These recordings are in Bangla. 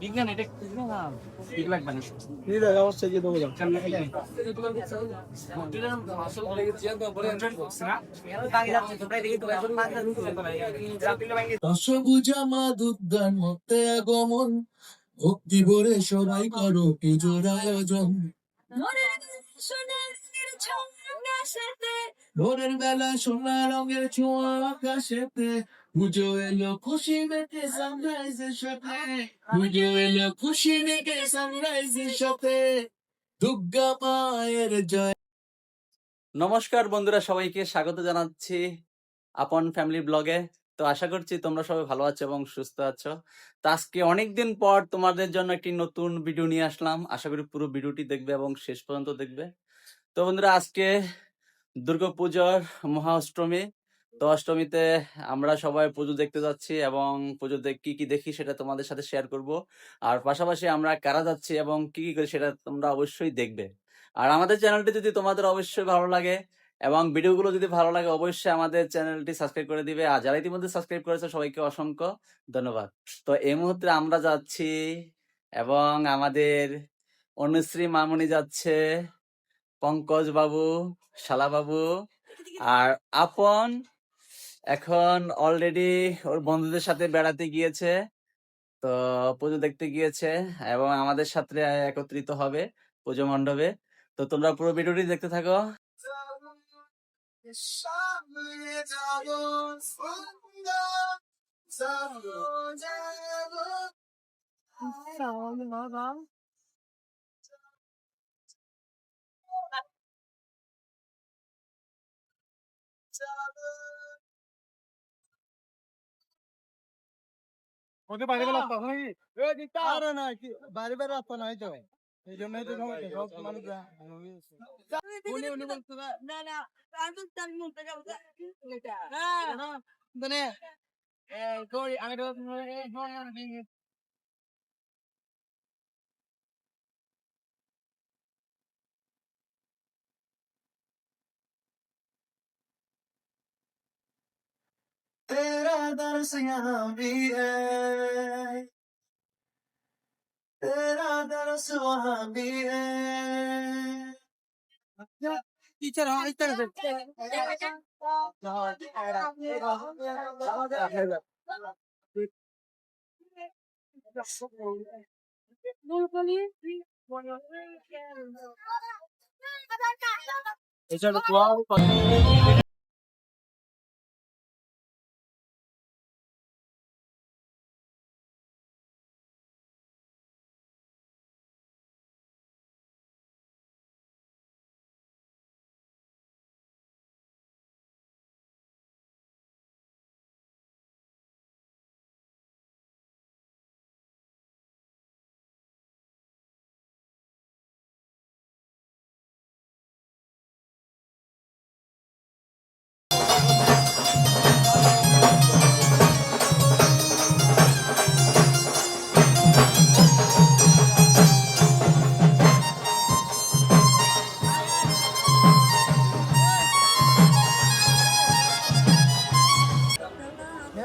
বিজ্ঞান এটা ঠিক লাগবে না। ঠিক আছে অবশ্যই দিয়ে দেবো যাও। দশভুজা মা মধ্যে আগমন ভক্তি ভরে সবাই করো পুজোর আয়োজন। ভোরের বেলা সোনা রঙের ছোঁয়া আকাশেতে নমস্কার বন্ধুরা, সবাইকে স্বাগত জানাচ্ছি আপন ফ্যামিলি ব্লগে তো আশা করছি তোমরা সবাই ভালো আছো এবং সুস্থ আছো। তো আজকে অনেকদিন পর তোমাদের জন্য একটি নতুন ভিডিও নিয়ে আসলাম। আশা করি পুরো ভিডিওটি দেখবে এবং শেষ পর্যন্ত দেখবে। তো বন্ধুরা, আজকে দুর্গাপুজোর মহা অষ্টমী তো অষ্টমীতে আমরা সবাই পুজো দেখতে যাচ্ছি এবং পুজো দেখ কি কি দেখি সেটা তোমাদের সাথে শেয়ার করব। আর পাশাপাশি আমরা কারা যাচ্ছি এবং কি কি করি সেটা তোমরা অবশ্যই দেখবে। আর আমাদের চ্যানেলটি যদি তোমাদের অবশ্যই ভালো লাগে এবং ভিডিওগুলো যদি ভালো লাগে অবশ্যই আমাদের চ্যানেলটি সাবস্ক্রাইব করে দিবে। আর যারা ইতিমধ্যে সাবস্ক্রাইব করেছে সবাইকে অসংখ্য ধন্যবাদ। তো এই মুহূর্তে আমরা যাচ্ছি এবং আমাদের অনুশ্রী মামনি যাচ্ছে পঙ্কজ বাবু শালা বাবু আর আপন এখন অলরেডি ওর বন্ধুদের সাথে বেড়াতে গিয়েছে। তো পুজো দেখতে গিয়েছে এবং আমাদের সাথে একত্রিত হবে পুজো মণ্ডপে। তো তোমরা পুরো ভিডিওটি দেখতে থাকো। ওদের বাইরে রাস্তা নাকি আরে না বাইরে বাইরে রাস্তা নাই তো এই জন্যই তো সব মানুষ উনি উনি বলতো না না আমি তো তার মন থেকে না মানে আমি তো dancing on the air. They're dancing on the air. Teacher teacher এছাড়া তো আর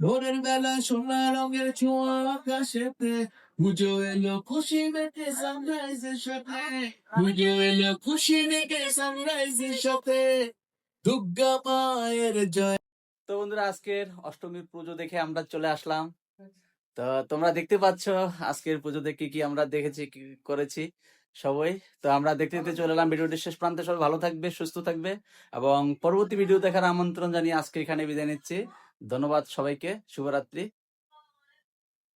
ভোরের দুর্গা মায়ের জয় তো বন্ধুরা, আজকের অষ্টমীর পুজো দেখে আমরা চলে আসলাম। তো তোমরা দেখতে পাচ্ছ, আজকের পুজো দেখে কি আমরা দেখেছি, কি করেছি সবাই। তো আমরা দেখতে দেখতে চলে এলাম, ভিডিওটি শেষ প্রান্তে। সবাই ভালো থাকবে, সুস্থ থাকবে, এবং পরবর্তী ভিডিও দেখার আমন্ত্রণ জানিয়ে আজকে এখানে বিদায় নিচ্ছি। ধন্যবাদ সবাইকে শুভরাত্রি।